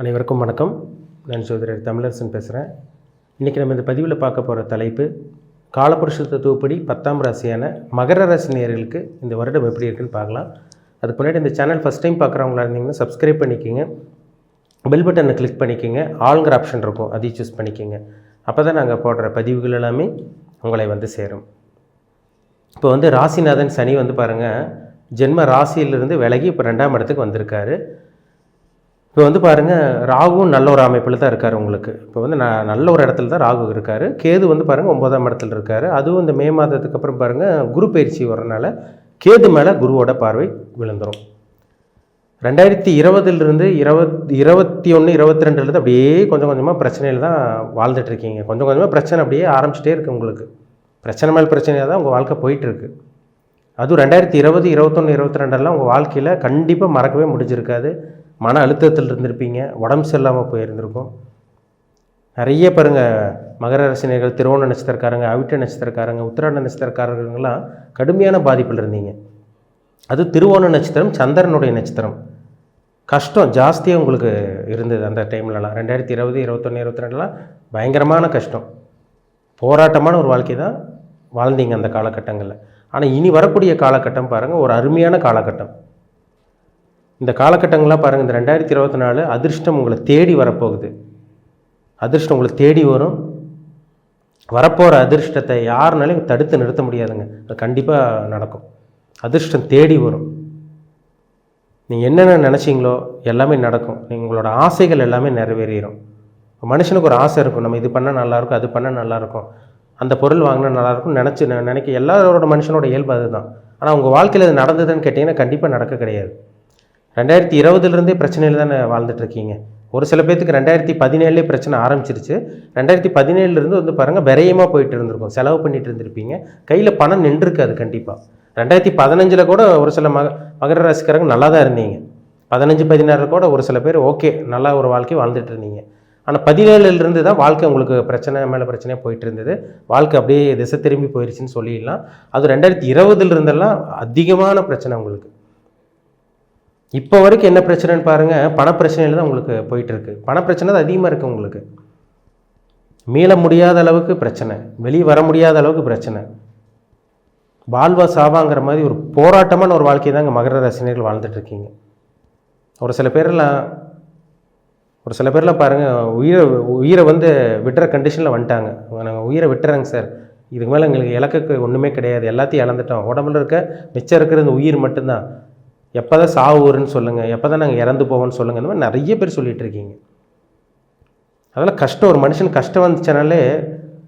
அனைவருக்கும் வணக்கம். நான் சோதரர் தமிழரசன் பேசுகிறேன் இன்றைக்கி நம்ம இந்த பதிவில் பார்க்க போகிற தலைப்பு காலபுருஷ தத்துவப்படி பத்தாம் ராசியான மகர ராசி நேர்களுக்கு இந்த வருடம் எப்படி இருக்குன்னு பார்க்கலாம். அதுக்கு முன்னாடி இந்த சேனல் ஃபஸ்ட் டைம் பார்க்குறவங்களா இருந்தீங்கன்னா சப்ஸ்கிரைப் பண்ணிக்கோங்க. பெல் பட்டனை கிளிக் பண்ணிக்கோங்க. ஆளுங்கிற ஆப்ஷன் இருக்கும். அதையும் சூஸ் பண்ணிக்கோங்க. அப்போ தான் நாங்கள் போடுற பதிவுகள் எல்லாமே உங்களை வந்து சேரும். இப்போ வந்து ராசிநாதன் சனி வந்து பாருங்கள் ஜென்ம ராசியிலிருந்து விலகி இப்போ ரெண்டாம் இடத்துக்கு வந்திருக்காரு. இப்போ வந்து பாருங்கள் ராகுவும் நல்ல ஒரு அமைப்பில் தான் இருக்கார் உங்களுக்கு. இப்போ வந்து ந நல்ல ஒரு இடத்துல தான் ராகு இருக்கார். கேது வந்து பாருங்கள் ஒன்பதாம் இடத்துல இருக்கார். அதுவும் இந்த மே மாதத்துக்கு அப்புறம் பாருங்கள் குரு பயிற்சி வரனால கேது மேலே குருவோட பார்வை விழுந்துடும் ரெண்டாயிரத்தி இருபதுலேருந்து இருபத் இருபத்தி ஒன்று இருபத்தி ரெண்டுலேருந்து அப்படியே கொஞ்சம் கொஞ்சமாக பிரச்சனையில் தான் வாழ்ந்துட்டு இருக்கீங்க. கொஞ்சம் கொஞ்சமாக பிரச்சனை அப்படியே ஆரம்பிச்சிட்டே இருக்குது உங்களுக்கு. பிரச்சனை மேல் பிரச்சனையாக தான் உங்கள் வாழ்க்கை போயிட்டுருக்கு. அதுவும் ரெண்டாயிரத்தி இருபது இருபத்தொன்று இருபத்தி ரெண்டெல்லாம் உங்கள் வாழ்க்கையில் கண்டிப்பாக மறக்கவே முடிஞ்சிருக்காது. மன அழுத்தத்தில் இருந்திருப்பீங்க உடம்பு சரியில்லாமல் போயிருந்திருக்கும். நிறைய பாருங்க மகர ரசினர்கள் திருவோண நட்சத்திரக்காரங்க அவிட்ட நட்சத்திரக்காரங்க உத்திராட நட்சத்திரக்காரங்களாம் கடுமையான பாதிப்பில் இருந்தீங்க. அது திருவோண நட்சத்திரம் சந்திரனுடைய நட்சத்திரம். கஷ்டம் ஜாஸ்தியாக உங்களுக்கு இருந்தது அந்த டைம்லலாம். ரெண்டாயிரத்தி இருபது இருபத்தொன்று இருபத்தி ரெண்டுலாம் பயங்கரமான கஷ்டம். போராட்டமான ஒரு வாழ்க்கை தான் வாழ்ந்தீங்க அந்த காலகட்டங்களில். ஆனால் இனி வரக்கூடிய காலகட்டம் பாருங்கள் ஒரு அருமையான காலகட்டம். இந்த காலகட்டங்கள்லாம் பாருங்கள் இந்த ரெண்டாயிரத்தி இருபத்தி நாலு அதிர்ஷ்டம் உங்களை தேடி வரப்போகுது. அதிர்ஷ்டம் உங்களை தேடி வரும். வரப்போகிற அதிர்ஷ்டத்தை யாருனாலையும் தடுத்து நிறுத்த முடியாதுங்க. அது கண்டிப்பாக நடக்கும். அதிர்ஷ்டம் தேடி வரும். நீங்கள் என்னென்ன நினச்சிங்களோ எல்லாமே நடக்கும். நீங்கள் உங்களோட ஆசைகள் எல்லாமே நிறைவேறிடும் மனுஷனுக்கு ஒரு ஆசை இருக்கும். நம்ம இது பண்ணால் நல்லாயிருக்கும் அது பண்ணால் நல்லாயிருக்கும் அந்த பொருள் வாங்கினா நல்லாயிருக்கும் நினச்சி நினைக்க எல்லாரோட மனுஷனோட இயல்பு அதுதான். ஆனால் உங்கள் வாழ்க்கையில் அது நடந்ததுன்னு கேட்டிங்கன்னா கண்டிப்பாக நடக்க கிடையாது. ரெண்டாயிரத்தி இருபதுலேருந்தே பிரச்சனையில் தானே வாழ்ந்துட்டு இருக்கீங்க ஒரு சில பேர்த்துக்கு ரெண்டாயிரத்தி பதினேழுலேயே பிரச்சனை ஆரம்பிச்சிருச்சு. ரெண்டாயிரத்தி பதினேழுலேருந்து வந்து பாருங்கள் விரயமாக போயிட்டு இருந்திருக்கும். செலவு பண்ணிட்டு இருந்திருப்பீங்க. கையில் பணம் நின்றுருக்காது கண்டிப்பாக ரெண்டாயிரத்தி பதினஞ்சில் கூட ஒரு சில மக மகர ராசிக்காரங்க நல்லா தான் இருந்தீங்க. பதினஞ்சு பதினாறில் கூட ஒரு சில பேர் ஓகே நல்லா ஒரு வாழ்க்கை வாழ்ந்துட்டு இருந்தீங்க. ஆனால் பதினேழுலேருந்து தான் வாழ்க்கை உங்களுக்கு பிரச்சனை மேலே பிரச்சனையாக போயிட்டு இருந்தது. வாழ்க்கை அப்படியே திசை திரும்பி போயிடுச்சுன்னு சொல்லிடலாம். அது ரெண்டாயிரத்தி இருபதுலேருந்தெல்லாம் அதிகமான பிரச்சனை உங்களுக்கு. இப்போ வரைக்கும் என்ன பிரச்சனைன்னு பாருங்கள் பணப்பிரச்சனையில் தான் உங்களுக்கு போயிட்டுருக்கு. பணப்பிரச்சனை தான் அதிகமாக இருக்குது உங்களுக்கு. மீள முடியாத அளவுக்கு பிரச்சனை. வெளியே வர முடியாத அளவுக்கு பிரச்சனை. வாழ்வா சாவாங்கிற மாதிரி ஒரு போராட்டமான ஒரு வாழ்க்கை தாங்க மகர ரசிகர்கள் வாழ்ந்துட்டுருக்கீங்க. ஒரு சில பேரெல்லாம் ஒரு சில பேர்லாம் பாருங்கள் உயிரை உயிரை வந்து விட்டுற கண்டிஷனில் வந்துட்டாங்க. நாங்கள் உயிரை விட்டுறேங்க சார் இதுக்கு மேலே எங்களுக்கு இலக்குக்கு ஒன்றுமே கிடையாது. எல்லாத்தையும் இழந்துட்டோம். உடம்புல இருக்க மிச்சம் இருக்கிற இந்த உயிர் மட்டும்தான். எப்போ தான் சாவு வரும்னு சொல்லுங்கள் எப்போ தான் நாங்கள் இறந்து போவோம்னு சொல்லுங்கள் இந்த மாதிரி நிறைய பேர் சொல்லிகிட்டு இருக்கீங்க. அதனால் கஷ்டம். ஒரு மனுஷன் கஷ்டம் வந்துச்சுனாலே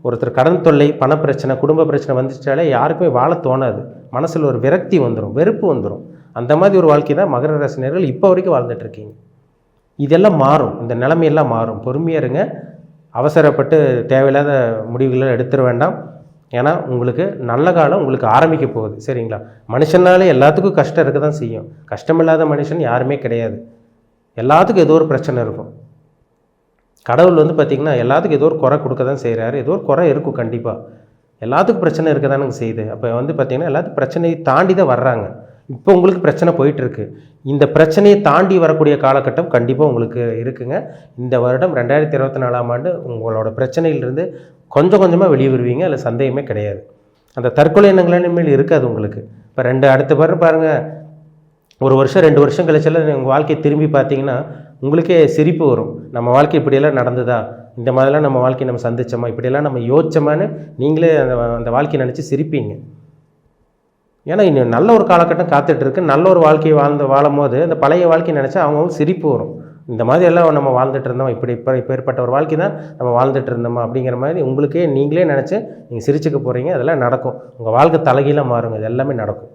ஒருத்தர் கடன் தொல்லை பணப்பிரச்சனை குடும்ப பிரச்சனை வந்துச்சாலே யாருக்குமே வாழ தோணாது. மனசில் ஒரு விரக்தி வந்துடும் வெறுப்பு வந்துடும் அந்த மாதிரி ஒரு வாழ்க்கை தான் மகர ரசினர்கள் இப்போ வரைக்கும் வாழ்ந்துட்டு இருக்கீங்க. இதெல்லாம் மாறும். இந்த நிலைமையெல்லாம் மாறும். பொறுமையாக இருங்க. அவசரப்பட்டு தேவையில்லாத முடிவுகளை எடுத்துட வேண்டாம். ஏன்னா உங்களுக்கு நல்ல காலம் உங்களுக்கு ஆரம்பிக்க போகுது சரிங்களா? மனுஷனாலே எல்லாத்துக்கும் கஷ்டம் இருக்க தான் செய்யும். கஷ்டமில்லாத மனுஷன் யாருமே கிடையாது. எல்லாத்துக்கும் ஏதோ ஒரு பிரச்சனை இருக்கும். கடவுள் வந்து பார்த்திங்கன்னா எல்லாத்துக்கும் ஏதோ ஒரு குறை கொடுக்க தான் செய்கிறாரு ஏதோ ஒரு குறை இருக்கும் கண்டிப்பாக எல்லாத்துக்கும் பிரச்சனை இருக்க தானுங்க செய்யுது. அப்போ வந்து பார்த்திங்கன்னா எல்லாத்துக்கும் பிரச்சனையை தாண்டி தான் வர்றாங்க. இப்போ உங்களுக்கு பிரச்சனை போயிட்டுருக்கு. இந்த பிரச்சனையை தாண்டி வரக்கூடிய காலகட்டம் கண்டிப்பாக உங்களுக்கு இருக்குங்க. இந்த வருடம் ரெண்டாயிரத்தி இருபத்தி நாலாம் ஆண்டு உங்களோட பிரச்சனையிலிருந்து கொஞ்சம் கொஞ்சமாக வெளியே வருவீங்க அதில் சந்தேகமே கிடையாது. அந்த தற்கொலை எண்ணங்கள் இனிமேல் இருக்காது உங்களுக்கு. இப்போ ரெண்டு அடுத்த பேர் பாருங்கள் ஒரு வருஷம் ரெண்டு வருஷம் கழிச்செல்லாம் உங்கள் வாழ்க்கையை திரும்பி பார்த்தீங்கன்னா உங்களுக்கே சிரிப்பு வரும். நம்ம வாழ்க்கை இப்படியெல்லாம் நடந்ததா? இந்த மாதிரிலாம் நம்ம வாழ்க்கையை நம்ம சந்திச்சோமா? இப்படியெல்லாம் நம்ம யோசிச்சோமான்னு நீங்களே அந்த அந்த வாழ்க்கையை நினச்சி சிரிப்பீங்க. ஏன்னா இன்னும் நல்ல ஒரு காலகட்டம் காத்துட்ருக்கு நல்ல ஒரு வாழ்க்கையை வாழ்ந்து வாழும் போது அந்த பழைய வாழ்க்கையை நினச்சா அவங்க சிரிப்பு வரும். இந்த மாதிரி எல்லாம் நம்ம வாழ்ந்துட்டு இருந்தோம். இப்படி இப்போ இப்பேற்பட்ட ஒரு வாழ்க்கை தான் நம்ம வாழ்ந்துட்டு இருந்தோமா அப்படிங்கிற மாதிரி உங்களுக்கே நீங்களே நினச்சி நீங்கள் சிரிச்சுக்க போகிறீங்க அதெல்லாம் நடக்கும். உங்கள் வாழ்க்கை தலைகீழாக மாறுங்க. இது எல்லாமே நடக்கும்.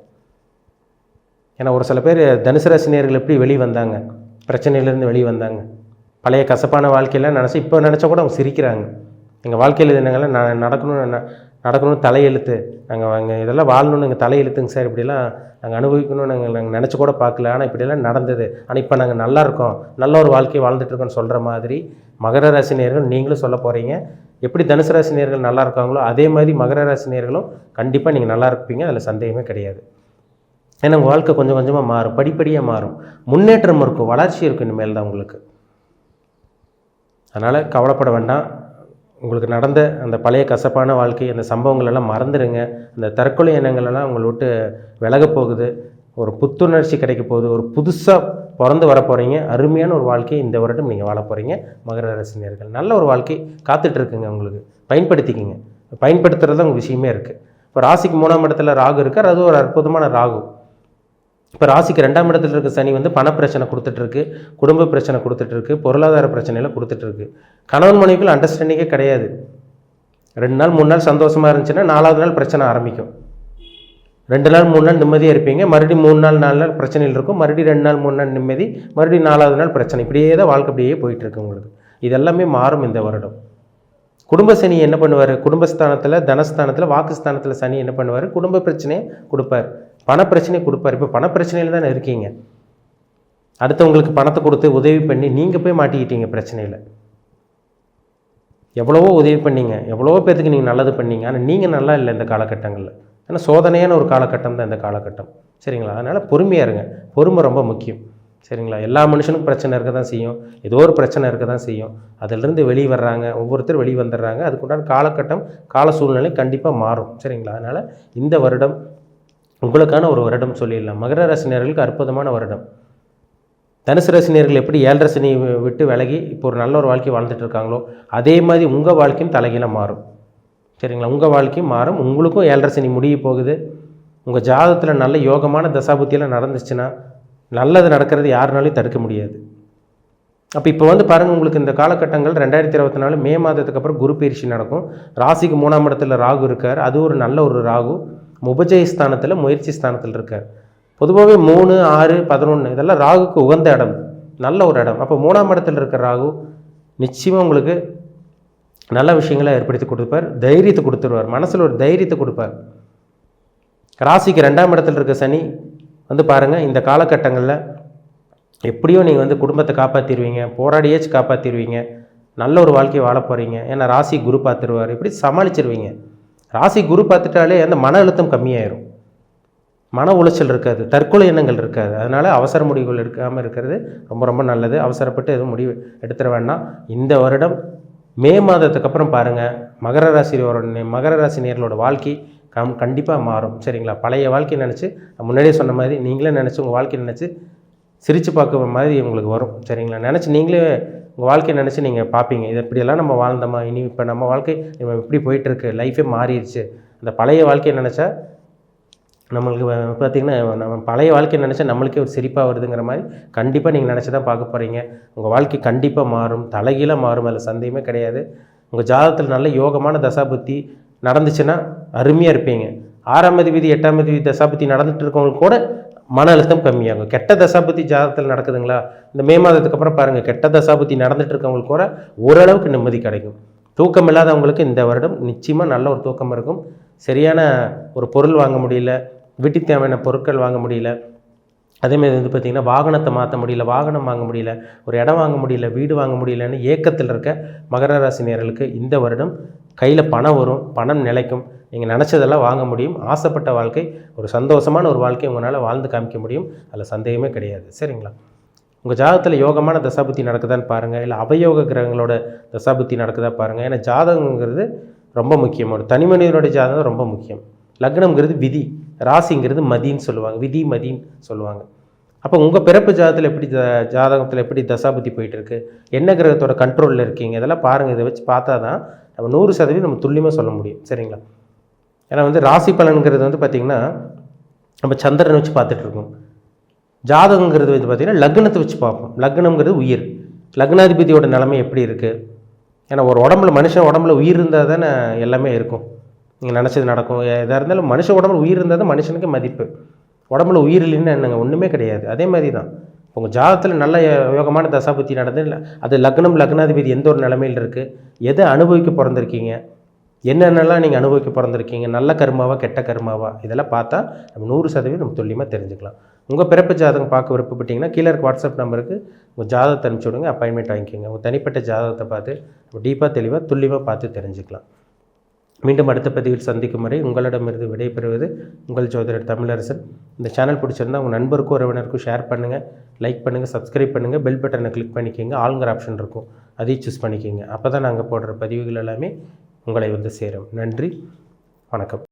ஏன்னா ஒரு சில பேர் தனுசு ராசினியர்கள் எப்படி வெளியே வந்தாங்க? பிரச்சனையிலேருந்து வெளியே வந்தாங்க. பழைய கசப்பான வாழ்க்கையெல்லாம் நினச்சி இப்போ நினச்சா கூட அவங்க சிரிக்கிறாங்க. எங்கள் வாழ்க்கையில் என்னங்கெல்லாம் நான் நடக்கணும் நடக்கணும்னு தலையெழுத்து. நாங்கள் அங்கே இதெல்லாம் வாழணும்னு எங்கள் தலையெழுத்துங்க சார். இப்படிலாம் நாங்கள் அனுபவிக்கணும்னு நாங்கள் நாங்கள் நினச்சி கூட பார்க்கல. ஆனால் இப்படிலாம் நடந்தது. ஆனால் இப்போ நாங்கள் நல்லா இருக்கோம். நல்ல ஒரு வாழ்க்கையை வாழ்ந்துட்டுருக்கோம்னு சொல்கிற மாதிரி மகர ராசினியர்கள் நீங்களும் சொல்ல போகிறீங்க எப்படி தனுசு ராசினியர்கள் நல்லா இருக்காங்களோ அதே மாதிரி மகர ராசினியர்களும் கண்டிப்பாக நீங்கள் நல்லா இருப்பீங்க. அதில் சந்தேகமே கிடையாது. ஏன்னா உங்கள் வாழ்க்கை கொஞ்சம் கொஞ்சமாக மாறும். படிப்படியாக மாறும். முன்னேற்றம் இருக்கும். வளர்ச்சி இருக்கும் இனிமேல் தான் உங்களுக்கு. அதனால் கவலைப்பட வேண்டாம். உங்களுக்கு நடந்த அந்த பழைய கசப்பான வாழ்க்கை அந்த சம்பவங்களெல்லாம் மறந்துடுங்க. அந்த தற்கொலை எண்ணங்களெல்லாம் உங்களை விட்டு விலகப் போகுது. ஒரு புத்துணர்ச்சி கிடைக்க போகுது. ஒரு புதுசாக பிறந்து வர போகிறீங்க அருமையான ஒரு வாழ்க்கையை இந்த வருடம் நீங்கள் வாழ போகிறீங்க மகர ரசினியர்கள் நல்ல ஒரு வாழ்க்கை காத்துட்டு இருக்குங்க உங்களுக்கு. பயன்படுத்திக்கிங்க. பயன்படுத்துகிறது தான் உங்கள் விஷயமே இருக்குது இப்போ ராசிக்கு மூணாம் இடத்துல ராகு இருக்கார். அது ஒரு அற்புதமான ராகு. இப்போ ராசிக்கு ரெண்டாம் இடத்துல இருக்க சனி வந்து பணப்பிரச்சனை கொடுத்துட்ருக்கு குடும்ப பிரச்சனை கொடுத்துட்ருக்கு பொருளாதார பிரச்சனையில் கொடுத்துட்ருக்கு. கணவன் மனைவிகள் அண்டர்ஸ்டாண்டிங்கே கிடையாது. ரெண்டு நாள் மூணு நாள் சந்தோஷமாக இருந்துச்சுன்னா நாலாவது நாள் பிரச்சனை ஆரம்பிக்கும். ரெண்டு நாள் மூணு நாள் நிம்மதியாக இருப்பீங்க. மறுபடியும் மூணு நாள் நாலு நாள் பிரச்சனையில் இருக்கும். மறுபடியும் ரெண்டு நாள் மூணு நாள் நிம்மதி. மறுபடியும் நாலாவது நாள் பிரச்சனை. இப்படியே தான் வாழ்க்கை அப்படியே போயிட்டுருக்கு உங்களுக்கு. இதெல்லாமே மாறும் இந்த வருடம். குடும்ப சனி என்ன பண்ணுவார்? குடும்பஸ்தானத்தில் தனஸ்தானத்தில் வாக்குஸ்தானத்தில் சனி என்ன பண்ணுவார்? குடும்ப பிரச்சனையை கொடுப்பார். பணப்பிரச்சனை கொடுப்பார். இப்போ பணப்பிரச்சனையில் தானே இருக்கீங்க. அடுத்தவங்களுக்கு பணத்தை கொடுத்து உதவி பண்ணி நீங்கள் போய் மாட்டிக்கிட்டீங்க பிரச்சனையில். எவ்வளவோ உதவி பண்ணீங்க. எவ்வளவோ பேர்த்துக்கு நீங்கள் நல்லது பண்ணீங்க. ஆனால் நீங்கள் நல்லா இல்லை இந்த காலகட்டங்களில். ஏன்னா சோதனையான ஒரு காலகட்டம் தான் இந்த காலகட்டம். சரிங்களா? அதனால் பொறுமையாக இருங்க. பொறுமை ரொம்ப முக்கியம். சரிங்களா? எல்லா மனுஷனுக்கும் பிரச்சனை இருக்க தான் செய்யும். ஏதோ ஒரு பிரச்சனை இருக்க தான் செய்யும். அதிலிருந்து வெளியே வர்றாங்க. ஒவ்வொருத்தர் வெளியே வந்துடுறாங்க. அதுக்குண்டான காலகட்டம் கால சூழ்நிலை கண்டிப்பாக மாறும். சரிங்களா? அதனால் இந்த வருடம் உங்களுக்கான ஒரு வருடம் சொல்லிடலாம். மகர ராசினியர்களுக்கு அற்புதமான வருடம். தனுசு ரசினியர்கள் எப்படி ஏழரை சனி விட்டு விலகி இப்போ ஒரு நல்ல ஒரு வாழ்க்கை வாழ்ந்துட்டு இருக்காங்களோ அதே மாதிரி உங்கள் வாழ்க்கையும் தலைகீழ மாறும். சரிங்களா? உங்கள் வாழ்க்கையும் மாறும். உங்களுக்கும் ஏழரை சனி முடிய போகுது. உங்கள் ஜாதகத்தில் நல்ல யோகமான தசாபுத்தியெல்லாம் நடந்துச்சுன்னா நல்லது நடக்கிறது யாருனாலையும் தடுக்க முடியாது. அப்போ இப்போ வந்து பாருங்கள் உங்களுக்கு இந்த காலகட்டங்கள் ரெண்டாயிரத்தி இருபத்தி நாலு மே மாதத்துக்கு அப்புறம் குரு பயிற்சி நடக்கும். ராசிக்கு மூணாம் இடத்துல ராகு இருக்கார். அது ஒரு நல்ல ஒரு ராகு. உபஜய ஸ்தானத்தில் முயற்சி ஸ்தானத்தில் இருக்கார் பொதுவாகவே மூணு ஆறு பதினொன்று இதெல்லாம் ராகுக்கு உகந்த இடம். நல்ல ஒரு இடம். அப்போ மூணாம் இடத்துல இருக்கிற ராகு நிச்சயமாக உங்களுக்கு நல்ல விஷயங்களை ஏற்படுத்தி கொடுப்பார். தைரியத்தை கொடுத்துருவார். மனசில் ஒரு தைரியத்தை கொடுப்பார். ராசிக்கு ரெண்டாம் இடத்துல இருக்க சனி வந்து பாருங்கள் இந்த காலகட்டங்களில் எப்படியோ நீங்கள் வந்து குடும்பத்தை காப்பாற்றிடுவீங்க போராடியாச்சு காப்பாற்றிடுவீங்க நல்ல ஒரு வாழ்க்கையை வாழ போகிறீங்க ஏன்னா ராசி குரு பார்த்துருவார். இப்படி சமாளிச்சிருவீங்க. ராசி குரு பார்த்துட்டாலே அந்த மன அழுத்தம் கம்மியாயிரும். மன உளைச்சல் இருக்காது தற்கொலை எண்ணங்கள் இருக்காது. அதனால் அவசர முடிவுகள் எடுக்காமல் இருக்கிறது ரொம்ப ரொம்ப நல்லது. அவசரப்பட்டு எதுவும் முடிவு எடுத்துட வேண்டாம். இந்த வருடம் மே மாதத்துக்கு அப்புறம் பாருங்கள் மகர ராசியோட மகர ராசி நேர்களோட வாழ்க்கை கம் கண்டிப்பாக மாறும். சரிங்களா? பழைய வாழ்க்கையை நினச்சி முன்னாடியே சொன்ன மாதிரி நீங்களே நினச்சி உங்கள் வாழ்க்கையை நினச்சி சிரித்து பார்க்குற மாதிரி உங்களுக்கு வரும். சரிங்களா? நினச்சி நீங்களே உங்கள் வாழ்க்கையை நினச்சி நீங்கள் பார்ப்பீங்க இது இப்படியெல்லாம் நம்ம வாழ்ந்தோமா? இனி இப்போ நம்ம வாழ்க்கை நம்ம இப்படி போயிட்டுருக்கு? லைஃபே மாறிடுச்சு. அந்த பழைய வாழ்க்கையை நினச்சா நம்மளுக்கு பார்த்திங்கன்னா பார்த்தீங்கன்னா நம்ம பழைய வாழ்க்கையை நினச்சா நம்மளுக்கே ஒரு சிரிப்பாக வருதுங்கிற மாதிரி கண்டிப்பாக நீங்கள் நினச்சி தான் பார்க்க போகிறீங்க உங்கள் வாழ்க்கை கண்டிப்பாக மாறும். தலைகீழாக மாறும். அதில் சந்தேகமே கிடையாது. உங்கள் ஜாதகத்தில் நல்ல யோகமான தசாபுத்தி நடந்துச்சுன்னா அருமையாக இருப்பீங்க. ஆறாம் தேதி எட்டாம் தேதி தசாபுத்தி நடந்துட்டு இருக்கவங்களுக்கு கூட மன அழுத்தம் கம்மியாகும். கெட்ட தசாபதி ஜாதகத்தில் நடக்குதுங்களா? இந்த மே மாதத்துக்கு அப்புறம் பாருங்கள் கெட்ட தசாபதி நடந்துட்டு இருக்கவங்களுக்கு கூட ஓரளவுக்கு நிம்மதி கிடைக்கும். தூக்கம் இல்லாதவங்களுக்கு இந்த வருடம் நிச்சயமாக நல்ல ஒரு தூக்கம் இருக்கும். சரியான ஒரு பொருள் வாங்க முடியல வீட்டுக்கு தேவையான பொருட்கள் வாங்க முடியல. அதேமாதிரி வந்து பார்த்திங்கன்னா வாகனத்தை மாற்ற முடியல வாகனம் வாங்க முடியல ஒரு இடம் வாங்க முடியல வீடு வாங்க முடியலன்னு ஏக்கத்தில் இருக்க மகர ராசி நேர்களுக்கு இந்த வருடம் கையில் பணம் வரும் பணம் நிலைக்கும். நீங்கள் நினச்சதெல்லாம் வாங்க முடியும். ஆசைப்பட்ட வாழ்க்கை ஒரு சந்தோஷமான ஒரு வாழ்க்கை உங்களால் வாழ்ந்து காமிக்க முடியும். அதில் சந்தேகமே கிடையாது. சரிங்களா? உங்கள் ஜாதகத்தில் யோகமான தசாபுத்தி நடக்குதான்னு பாருங்கள் இல்லை அவயோக கிரகங்களோட தசாபுத்தி நடக்குதா பாருங்கள் ஏன்னா ஜாதகங்கிறது ரொம்ப முக்கியம். ஒரு தனி மனிதனுடைய ஜாதகம் ரொம்ப முக்கியம். லக்னம்ங்கிறது விதி. ராசிங்கிறது மதின்னு சொல்லுவாங்க. விதி மதின்னு சொல்லுவாங்க. அப்போ உங்கள் பிறப்பு ஜாதகத்தில் எப்படி ஜாதகத்தில் எப்படி தசாபுத்தி போயிட்டுருக்கு? என்ன கிரகத்தோட கண்ட்ரோலில் இருக்கீங்க? இதெல்லாம் பாருங்கள் இதை வச்சு பார்த்தா தான் நம்ம நூறு சதவீதம் நம்ம துல்லியமாக சொல்ல முடியும். சரிங்களா? ஏன்னா வந்து ராசி பலன்கிறது வந்து பார்த்திங்கன்னா நம்ம சந்திரனை வச்சு பார்த்துட்ருக்கோம் ஜாதகங்கிறது வந்து பார்த்திங்கன்னா லக்னத்தை வச்சு பார்ப்போம். லக்னங்கிறது உயிர். லக்னாதிபதியோட நிலைமை எப்படி இருக்குது ஏன்னா ஒரு உடம்புல மனுஷன் உடம்புல உயிர் இருந்தால் தானே எல்லாமே இருக்கும். நீங்கள் நினச்சது நடக்கும். எதாக இருந்தாலும் மனுஷ உடம்புல உயிர் இருந்தால் தான் மனுஷனுக்கு மதிப்பு. உடம்புல உயிர் இல்லைன்னா என்னங்க? ஒன்றுமே கிடையாது. அதே மாதிரி தான் உங்கள் ஜாதத்தில் நல்ல யோகமான தசாபுத்தி நடந்து அது லக்னம் லக்னாதிபதி எந்த ஒரு நிலைமையில் இருக்குது எதை அனுபவிக்க பிறந்திருக்கீங்க? என்னென்னலாம் நீங்கள் அனுபவிக்க பிறந்திருக்கீங்க? நல்ல கருமாவா கெட்ட கருமாவா? இதெல்லாம் பார்த்தா நம்ம நூறு சதவீதம் நம்ம துல்லியமாக தெரிஞ்சுக்கலாம். உங்கள் பிறப்பு ஜாதகம் பார்க்க விருப்பப்பட்டீங்கன்னா கீழே இருக்க வாட்ஸ்அப் நம்பருக்கு உங்கள் ஜாதகத்தை அனுப்பிச்சி விடுங்க அப்பாயின்மெண்ட் வாங்கிக்கோங்க. உங்கள் தனிப்பட்ட ஜாதகத்தை பார்த்து டீப்பாக தெளிவாக துல்லியமாக பார்த்து தெரிஞ்சுக்கலாம். மீண்டும் அடுத்த பதிவில் சந்திக்கும் வரை உங்களிடமிருந்து விடைபெறுவது உங்கள் ஜோதிடர் தமிழரசன். இந்த சேனல் பிடிச்சிருந்தா உங்கள் நண்பருக்கும் உறவினருக்கும் ஷேர் பண்ணுங்கள் லைக் பண்ணுங்கள் சப்ஸ்கிரைப் பண்ணுங்கள் பெல் பட்டனை கிளிக் பண்ணிக்கோங்க ஆளுங்கிற ஆப்ஷன் இருக்கும். அதையும் சூஸ் பண்ணிக்கோங்க. அப்போ தான் நாங்கள் போடுற பதிவுகள் எல்லாமே உங்களை வந்து சேரும். நன்றி. வணக்கம்.